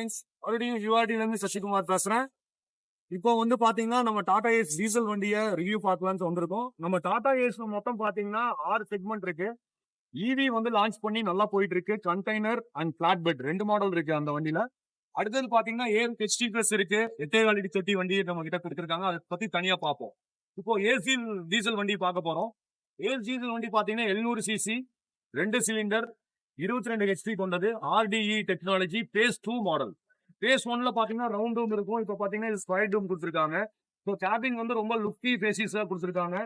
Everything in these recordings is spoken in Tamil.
ஃப்ரெண்ட்ஸ் மறுபடியும் யூஆர்டிலேருந்து சசிகுமார் பேசுகிறேன் இப்போ வந்து பார்த்தீங்கன்னா நம்ம டாடா ஏஸ் டீசல் வண்டியை ரிவ்யூ பார்க்கலாம்னு வந்திருக்கோம். நம்ம டாடா ஏஸ் மொத்தம் பார்த்தீங்கன்னா ஆறு செக்மெண்ட் இருக்கு. ஈவி வந்து லான்ச் பண்ணி நல்லா போயிட்டு இருக்கு கண்டெய்னர் அண்ட் பிளாட் பெட் ரெண்டு மாடல் இருக்கு அந்த வண்டியில. அடுத்தது பாத்தீங்கன்னா ஏர் ஹெச்டி பிளஸ் இருக்கு. எட்டே காலடி தொட்டி வண்டி நம்ம கிட்ட கொடுத்துருக்காங்க. அதை பத்தி தனியா பார்ப்போம். இப்போ ஏசி டீசல் வண்டி பார்க்க போறோம். ஏசி டீசல் வண்டி பாத்தீங்கன்னா எழுநூறு சிசி ரெண்டு சிலிண்டர் இருபத்தி ரெண்டு ஹெச்டி கொண்டது. RTE technology phase two model phase ஒன்ல பாத்தீங்கன்னா ரவுண்ட் ரூம் இருக்கும். இப்போ பாத்தீங்கன்னா இது ஸ்கொயர் ரூம் கொடுத்துருக்காங்க. ஸோ கேபிங் வந்து ரொம்ப லுக்கி ஃபேசிஸா கொடுத்துருக்காங்க.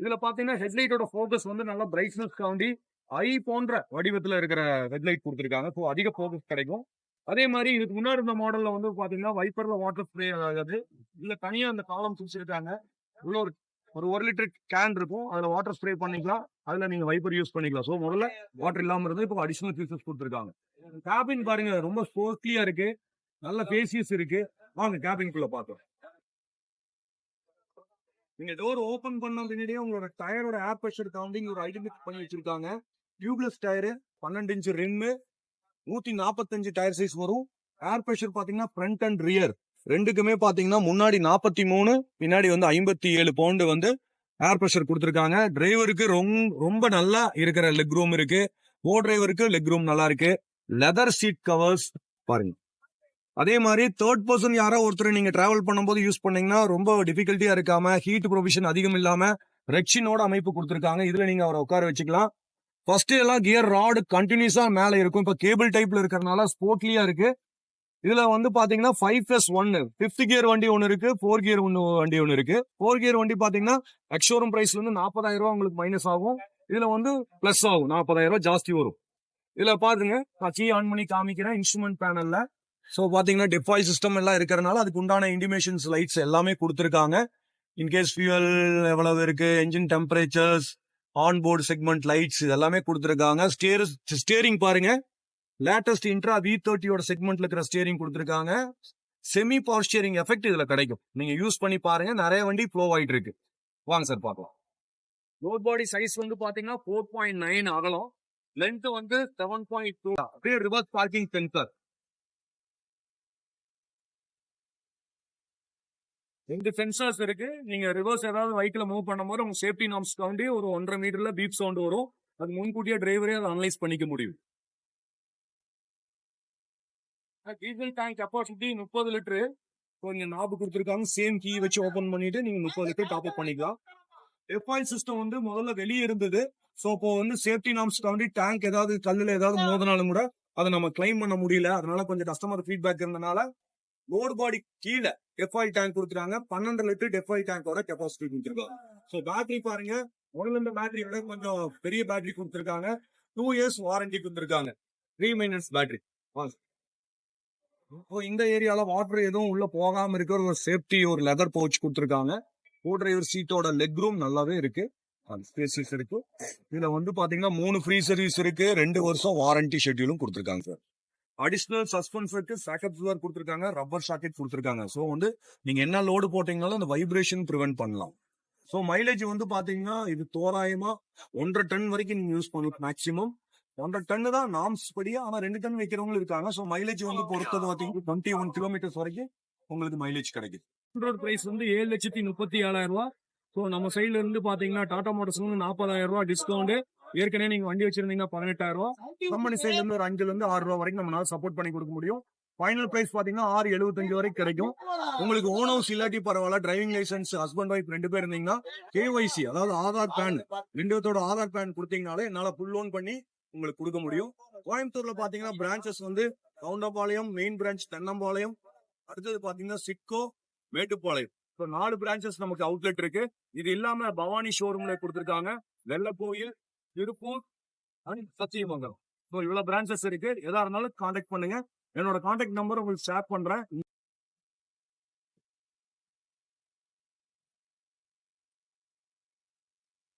இதுல பாத்தீங்கன்னா ஹெட்லைட்டோட ஃபோக்கஸ் வந்து நல்லா பிரைட்னஸ் காண்டி ஐ போன்ற வடிவத்துல இருக்கிற ஹெட்லைட் கொடுத்துருக்காங்க. ஸோ அதிக ஃபோக்கஸ் கிடைக்கும். அதே மாதிரி இதுக்கு முன்னாடி இருந்த மாடல்ல வந்து பாத்தீங்கன்னா வைப்பர்ல வாட்டர் ஸ்ப்ரே ஆகாது. இல்ல தனியா அந்த காலம் பிடிச்சிருக்காங்க. உள்ள ஒரு ஒரு ஒரு லிட்டர் கேன் இருக்கும். அதுல வாட்டர் ஸ்ப்ரே பண்ணிக்கலாம். அதுல நீங்க வைப்பர் யூஸ் பண்ணிக்கலாம். ஸோ முதல்ல வாட்டர் இல்லாம இருந்து இப்போ அடிஷனல் ஃபீச்சர்ஸ் கொடுத்துருக்காங்க. கேபின் பாருங்க ரொம்ப ஸ்போர்ட்லியா இருக்கு. நல்ல பேசியஸ் இருக்கு. வாங்க கேபின்குள்ள பார்த்தோம் நீங்க டோர் ஓபன் பண்ண பின்னாடியே உங்களோட டயரோட ஏர் ப்ரெஷர் கவுண்டிங் ஒரு ஐடென்டிஃபை பண்ணி வச்சிருக்காங்க. டியூப்லெஸ் டயரு பன்னெண்டு இன்ச்சு ரிம்மு நூத்தி நாற்பத்தஞ்சு டயர் சைஸ் வரும். ஏர் ப்ரெஷர் பாத்தீங்கன்னா ஃப்ரண்ட் அண்ட் ரியர் ரெண்டுக்குமே பாத்தீங்கன்னா முன்னாடி நாற்பத்தி மூணு பின்னாடி வந்து ஐம்பத்தி ஏழு பவுண்டு வந்து ஏர் ப்ரெஷர் கொடுத்துருக்காங்க. டிரைவருக்கு ரொம்ப ரொம்ப நல்லா இருக்கிற லெக் ரூம் இருக்கு. ஓ டிரைவருக்கு லெக் ரூம் நல்லா இருக்கு. லெதர் சீட் கவர்ஸ் பாருங்க. அதே மாதிரி தேர்ட் பர்சன் யாரோ ஒருத்தர் நீங்க டிராவல் பண்ணும்போது யூஸ் பண்ணீங்கன்னா ரொம்ப டிஃபிகல்ட்டியா இருக்காம ஹீட் ப்ரொவிஷன் அதிகம் இல்லாம ரெக்ஷினோட அமைப்பு கொடுத்துருக்காங்க. இதுல நீங்க அவரை உட்கார வச்சுக்கலாம். ஃபர்ஸ்ட் எல்லாம் கியர் ராடு கண்டினியூஸா மேல இருக்கும். இப்ப கேபிள் டைப்ல இருக்கிறதுனால ஸ்போர்ட்லியா இருக்கு. இதுல வந்து பாத்தீங்கன்னா ஃபைவ் பிளஸ் ஒன்னு பிப்த் கியர் வண்டி ஒன்னு இருக்கு ஃபோர் கியர் ஒன்னு வண்டி ஒன்னு இருக்கு. ஃபோர் கியர் வண்டி பாத்தீங்கன்னா எக்ஷோரூம் பிரைஸ்ல இருந்து நாற்பதாயிரம் ரூபாய் உங்களுக்கு மைனஸ் ஆகும். இதுல வந்து பிளஸ் ஆகும். நாற்பதாயிரம் ரூபாய் ஜாஸ்தி வரும். இதுல பாருங்க நான் கீ ஆன் பண்ணி காமிக்கிறேன் இன்ஸ்ட்ருமெண்ட் பேனல்ல ஸோ பாத்தீங்கன்னா டெஃபாய் சிஸ்டம் எல்லாம் இருக்கிறனால அதுக்கு உண்டான இண்டிமேஷன்ஸ் லைட்ஸ் எல்லாமே கொடுத்துருக்காங்க. இன்கேஸ் ஃபியூவல் எவ்வளவு இருக்கு engine temperatures on board segment lights இதெல்லாமே கொடுத்துருக்காங்க. ஸ்டேர் ஸ்டேரிங் பாருங்க. லேட்டஸ்ட் இன்ட்ரா வி தேர்ட்டியோட செக்மெண்ட்ல இருக்கிற ஸ்டியரிங் கொடுத்துருக்காங்க. செமி பவர் ஸ்டியரிங் எஃபெக்ட் இதுல கிடைக்கும். நீங்க யூஸ் பண்ணி பாருங்க. நிறைய வண்டி ஃப்ளோ ஆயிட்டு இருக்கு வாங்க சார் பார்க்கலாம். லோட் பாடி சைஸ் வந்து பாத்தீங்கன்னா ஃபோர் பாயிண்ட் நைன் அகலம். லென்த் வந்து செவன் பாயிண்ட் டூ அப்படியே ரிவர்ஸ் பார்க்கிங் சென்சார் ரெண்டு சென்சார்ஸ் இருக்கு. நீங்க ரிவர்ஸ் ஏதாவது வெஹிக்கிள் மூவ் பண்ணும்போது உங்க சேஃப்டி நாம்ஸ் காண்டி ஒரு ஒன்றரை மீட்டர்ல பீப் சவுண்ட் வரும். அது முன்கூட்டியே டிரைவரே அதை அனலைஸ் பண்ணிக்க முடியும். டீசல் டேங்க் கெப்பாசிட்டி முப்பது லிட்டரு. நீங்க நாபு கொடுத்துருக்காங்க. சேம் கீ வச்சு ஓபன் பண்ணிட்டு நீங்க முப்பது லிட்டர் டாப் அப் பண்ணிக்கலாம். எஃப்ஐ சிஸ்டம் வந்து முதல்ல வெளியே இருந்தது. ஸோ இப்போ வந்து சேஃப்டி நாம்ஸ் காண்டி டேங்க் ஏதாவது கல்லுல ஏதாவது மோதினாலும் கூட அதை நம்ம கிளைம் பண்ண முடியல. அதனால கொஞ்சம் கஸ்டமர் ஃபீட்பேக் இருந்தனால லோட் பாடி கீழே எஃப்ஐ டேங்க் கொடுத்துருக்காங்க பன்னெண்டு லிட்டர் எஃப்ஐ டேங்கோட கெப்பாசிட்டி கொடுத்துருக்காங்க. ஸோ பேட்டரி பாருங்க. முதல்ல இந்த பேட்டரி விட கொஞ்சம் பெரிய பேட்டரி கொடுத்துருக்காங்க. டூ இயர்ஸ் வாரண்டி கொடுத்துருக்காங்க. த்ரீ மைனஸ் பேட்டரி இப்போ இந்த ஏரியால வாட்டர் எதுவும் உள்ள போகாம இருக்கிற ஒரு சேஃப்டி ஒரு லெதர் பவுச் கொடுத்துருக்காங்க. கோ டிரைவர் சீட்டோட லெக் ரூம் நல்லாவே இருக்கு. ஸ்பேசஸ் இருக்கு. இதுல வந்து பாத்தீங்கன்னா மூணு ஃப்ரீ சர்வீஸ் இருக்கு. ரெண்டு வருஷம் வாரண்டி ஷெட்யூலும் கொடுத்துருக்காங்க சார் அடிஷ்னல் சஸ்பென்சருக்கு சாக்கெட் சுவர் கொடுத்துருக்காங்க. ரப்பர் ஷாக்கெட் கொடுத்துருக்காங்க. ஸோ வந்து நீங்க என்ன லோடு போட்டீங்கனாலும் அந்த வைப்ரேஷன் ப்ரிவென்ட் பண்ணலாம். ஸோ மைலேஜ் வந்து பாத்தீங்கன்னா இது தோராயமா ஒன்றரை டன் வரைக்கும் நீங்க யூஸ் பண்ணலாம். மேக்ஸிமம் ஒன்றரை டன்னு தான் நாம்ஸ் படி ஆனா ரெண்டு டன் வைக்கிறவங்களும் இருக்காங்க. ஸோ மைலேஜ் வந்து பொறுத்தது பாத்தீங்கன்னா டுவெண்ட்டி ஒன் கிலோமீட்டர்ஸ் வரைக்கும் உங்களுக்கு மைலேஜ் கிடைக்குது. ரோட் பிரைஸ் வந்து ஏழு லட்சத்தி முப்பத்தி ஏழாயிரம் ரூபாய் ஸோ நம்ம சைட்ல இருந்து பாத்தீங்கன்னா டாடா மோட்டர்ஸ் வந்து நாற்பதாயிரம் ரூபாய் டிஸ்கவுண்ட் ஏற்கனவே நீங்க வண்டி வச்சிருந்தீங்கன்னா பதினெட்டாயிரம் ரூபாய் கம்பெனி சைட்ல இருந்து ஒரு அஞ்சுல இருந்து ஆறு ரூபா வரைக்கும் நம்மளால சப்போர்ட் பண்ணி கொடுக்க முடியும். ஃபைனல் பிரைஸ் பாத்தீங்கன்னா ஆறு எழுபத்தஞ்சு வரைக்கும் கிடைக்கும். உங்களுக்கு ஓன் ஹவுஸ் இல்லாட்டி பரவாயில்ல டிரைவிங் லைசன்ஸ் ஹஸ்பண்ட் ஒய்ஃப் ரெண்டு பேர் இருந்தீங்கன்னா கேஒய்சி அதாவது ஆதார் பேன் ரெண்டு பேர்த்தோட ஆதார் பேன் கொடுத்தீங்கனாலே என்னால ஃபுல் லோன் பண்ணி உங்களுக்கு கொடுக்க முடியும். கோயம்புத்தூர்ல பாத்தீங்கன்னா பிரான்ச்சஸ் வந்து கவுண்டபாளையம் மெயின் பிரான்ச் தென்னம்பாளையம். அடுத்தது பாத்தீங்கன்னா சிட்கோ மேட்டுப்பாளையம். ஸோ நாலு பிரான்ச்சஸ் நமக்கு அவுட்லெட் இருக்கு. இது இல்லாம பவானி ஷோரூம்ல கொடுத்துருக்காங்க. வெள்ளக்கோயில் திருப்பூர் சத்தியமங்கலம். ஸோ இவ்வளவு பிரான்ச்சஸ் இருக்கு. எதா இருந்தாலும் கான்டாக்ட் பண்ணுங்க. என்னோட காண்டாக்ட் நம்பர் உங்களுக்கு ஷேர் பண்றேன்.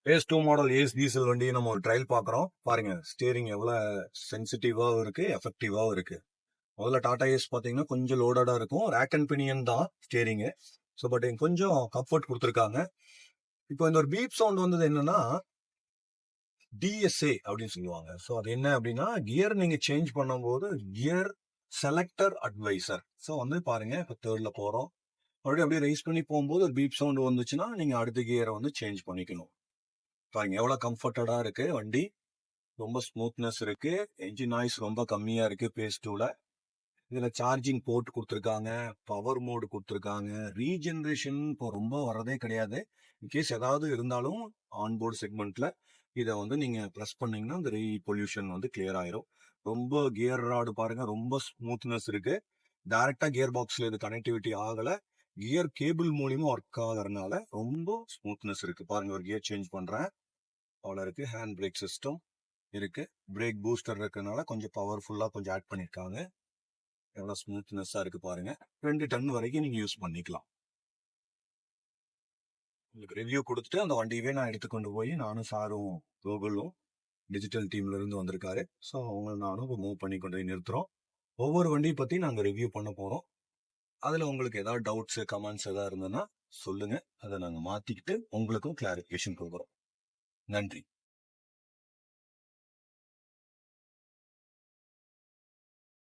Ace two model Ace diesel வண்டி நம்ம ஒரு ட்ரையல் பார்க்குறோம். பாருங்க ஸ்டேரிங் எவ்வளோ சென்சிட்டிவாகவும் இருக்கு எஃபெக்டிவாகவும் இருக்கு. முதல்ல டாடா ஏஸ் பார்த்தீங்கன்னா கொஞ்சம் லோடடாக இருக்கும். ரேக் அண்ட் பினியன் தான் ஸ்டேரிங்கு ஸோ பட் கொஞ்சம் கம்ஃபர்ட் கொடுத்துருக்காங்க. இப்போ இந்த ஒரு பீப் சவுண்ட் வந்தது என்னன்னா டிஎஸ்ஏ அப்படின்னு சொல்லுவாங்க. ஸோ அது என்ன அப்படின்னா கியர் நீங்கள் சேஞ்ச் பண்ணும்போது கியர் செலக்டர் அட்வைசர் ஸோ வந்து பாருங்க இப்போ தேர்டில் போகிறோம் மறுபடியும் அப்படியே ரைஸ் பண்ணி போகும்போது ஒரு பீப் சவுண்ட் வந்துச்சுன்னா நீங்கள் அடுத்த கியரை வந்து சேஞ்ச் பண்ணிக்கணும். பாருங்க எவ்வளவு கம்ஃபர்டடா இருக்கு வண்டி. ரொம்ப ஸ்மூத்னஸ் இருக்கு. என்ஜின் நாய்ஸ் ரொம்ப கம்மியா இருக்கு பேஸ் டூவில் இதுல சார்ஜிங் போர்ட் கொடுத்துருக்காங்க பவர் மோடு கொடுத்துருக்காங்க. ரீஜென்ரேஷன் இப்போ ரொம்ப வரதே கிடையாது. இன்கேஸ் ஏதாவது இருந்தாலும் ஆன்போர்டு செக்மெண்ட்ல இதை வந்து நீங்க ப்ரெஸ் பண்ணீங்கன்னா இந்த ரீ பொல்யூஷன் வந்து கிளியர் ஆயிரும். ரொம்ப கியர் ராடு பாருங்க ரொம்ப ஸ்மூத்னஸ் இருக்கு. டைரக்டா கியர் பாக்ஸ்ல இது கனெக்டிவிட்டி ஆகல. கியர் கேபிள் மூலியமாக ஒர்க் ஆகிறதுனால ரொம்ப ஸ்மூத்னஸ் இருக்கு. பாருங்க ஒரு கியர் சேஞ்ச் பண்றேன். அவ்வளோ இருக்குது ஹேண்ட் பிரேக் சிஸ்டம் இருக்குது பிரேக் பூஸ்டர் இருக்கிறதுனால கொஞ்சம் பவர்ஃபுல்லாக கொஞ்சம் ஆட் பண்ணியிருக்காங்க எவ்வளோ ஸ்மூத்னஸ்ஸாக இருக்குது பாருங்கள் ரெண்டு டன் வரைக்கும் நீங்கள் யூஸ் பண்ணிக்கலாம். உங்களுக்கு ரிவ்யூ கொடுத்துட்டு அந்த வண்டியவே நான் எடுத்துக்கொண்டு போய் நானும் சாரும் கோகுலும் டிஜிட்டல் டீம்ல இருந்து வந்திருக்காரு. ஸோ அவங்க நானும் மூவ் பண்ணி கொண்டு போய் நிறுத்துறோம். ஒவ்வொரு வண்டியை பற்றி நாங்கள் ரிவ்யூ பண்ண போகிறோம் அதில் உங்களுக்கு ஏதாவது டவுட்ஸு கமெண்ட்ஸ் ஏதாவது இருந்ததுன்னா சொல்லுங்கள் அதை நாங்கள் மாற்றிக்கிட்டு உங்களுக்கும் கிளாரிஃபிகேஷன் கொடுக்குறோம். நன்றி.